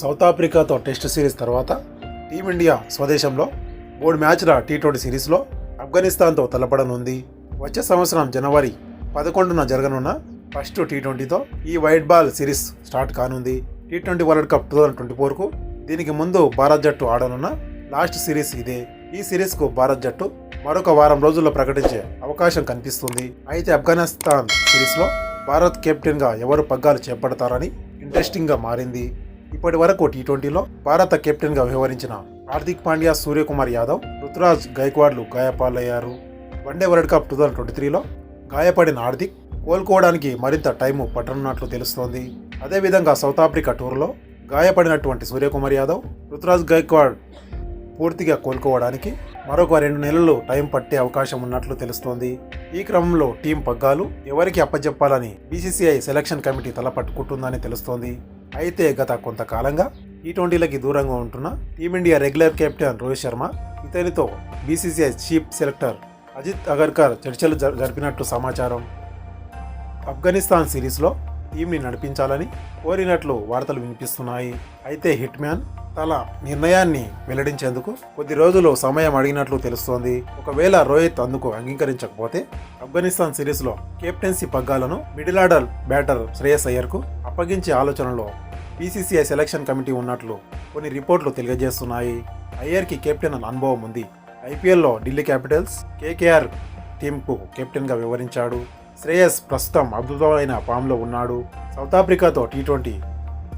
South ఆఫ్రికాతో test series తర్వాత team India స్వదేశంలో మూడు మ్యాచ్ల టీ ట్వంటీ సిరీస్లో ఆఫ్ఘనిస్తాన్తో తలపడనుంది. వచ్చే సంవత్సరం జనవరి పదకొండున జరగనున్న ఫస్ట్ టీ ట్వంటీతో ఈ వైట్ బాల్ సిరీస్ స్టార్ట్ కానుంది. T twenty World Cup two thousand twenty ఫోర్కు దీనికి ముందు భారత్ జట్టు ఆడనున్న లాస్ట్ సిరీస్ ఇదే. ఈ సిరీస్కు భారత్ జట్టు మరొక వారం రోజుల్లో ప్రకటించే అవకాశం కనిపిస్తుంది. అయితే ఆఫ్ఘనిస్తాన్ సిరీస్లో భారత్ కెప్టెన్గా ఎవరు పగ్గాలు చేపడతారని ఇంట్రెస్టింగ్గా మారింది. ఇప్పటి వరకు టీ ట్వంటీలో భారత కెప్టెన్గా వ్యవహరించిన హార్దిక్ పాండ్యా సూర్యకుమార్ యాదవ్ రుతురాజ్ గైక్వాడ్లు గాయపాలయ్యారు. One day World Cup two thousand twenty త్రీలో గాయపడిన హార్దిక్ కోలుకోవడానికి మరింత టైము పట్టనున్నట్లు తెలుస్తోంది. అదేవిధంగా సౌత్ ఆఫ్రికా టూర్లో గాయపడినటువంటి సూర్యకుమార్ యాదవ్ రుతురాజ్ గైక్వాడ్ పూర్తిగా కోలుకోవడానికి మరొక రెండు నెలలు టైం పట్టే అవకాశం ఉన్నట్లు తెలుస్తోంది. ఈ క్రమంలో టీం పగ్గాలు ఎవరికి అప్పచెప్పాలని బీసీసీఐ సెలక్షన్ కమిటీ తలపట్టుకుంటుందని తెలుస్తోంది. అయితే గత కొంతకాలంగా టీ ట్వంటీలకి దూరంగా ఉంటున్న team India regular captain Rohit Sharma ఇతనితో BCCI chief selector Ajit Agarkar చర్చలు జరిపినట్టు సమాచారం. ఆఫ్ఘనిస్తాన్ సిరీస్లో టీంని నడిపించాలని కోరినట్లు వార్తలు వినిపిస్తున్నాయి. అయితే హిట్ తల నిర్ణయాన్ని వెల్లడించేందుకు కొద్ది రోజులు సమయం అడిగినట్లు తెలుస్తోంది. ఒకవేళ రోహిత్ అందుకు అంగీకరించకపోతే ఆఫ్ఘనిస్తాన్ సిరీస్లో కెప్టెన్సీ పగ్గాలను మిడిల్ ఆర్డర్ బ్యాటర్ శ్రేయస్ అయ్యర్కు అప్పగించే ఆలోచనలో బీసీసీఐ సెలక్షన్ కమిటీ ఉన్నట్లు కొన్ని రిపోర్ట్లు తెలియజేస్తున్నాయి. అయ్యర్కి కెప్టెన్ అన్న అనుభవం ఉంది. ఐపీఎల్లో ఢిల్లీ క్యాపిటల్స్ కేకేఆర్ టీంకు కెప్టెన్గా వివరించాడు. శ్రేయస్ ప్రస్తుతం అద్భుతమైన ఫామ్లో ఉన్నాడు. సౌత్ ఆఫ్రికాతో టీ ట్వంటీ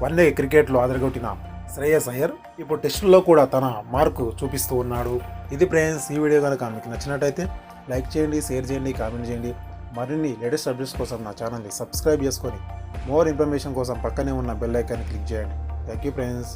వన్డే క్రికెట్లో అదరగొట్టిన శ్రేయస్ అయ్యర్. ఇప్పుడు టెస్టుల్లో కూడా తన మార్కు చూపిస్తూ ఉన్నాడు. ఇది ఫ్రెండ్స్ ఈ వీడియో కనుక మీకు నచ్చినట్టయితే లైక్ చేయండి షేర్ చేయండి కామెంట్ చేయండి. మరిన్ని లేటెస్ట్ అప్డేట్స్ కోసం నా ఛానల్ని సబ్స్క్రైబ్ చేసుకొని మోర్ ఇన్ఫర్మేషన్ కోసం పక్కనే ఉన్న బెల్ ఐకాన్ని క్లిక్ చేయండి. Thank you friends.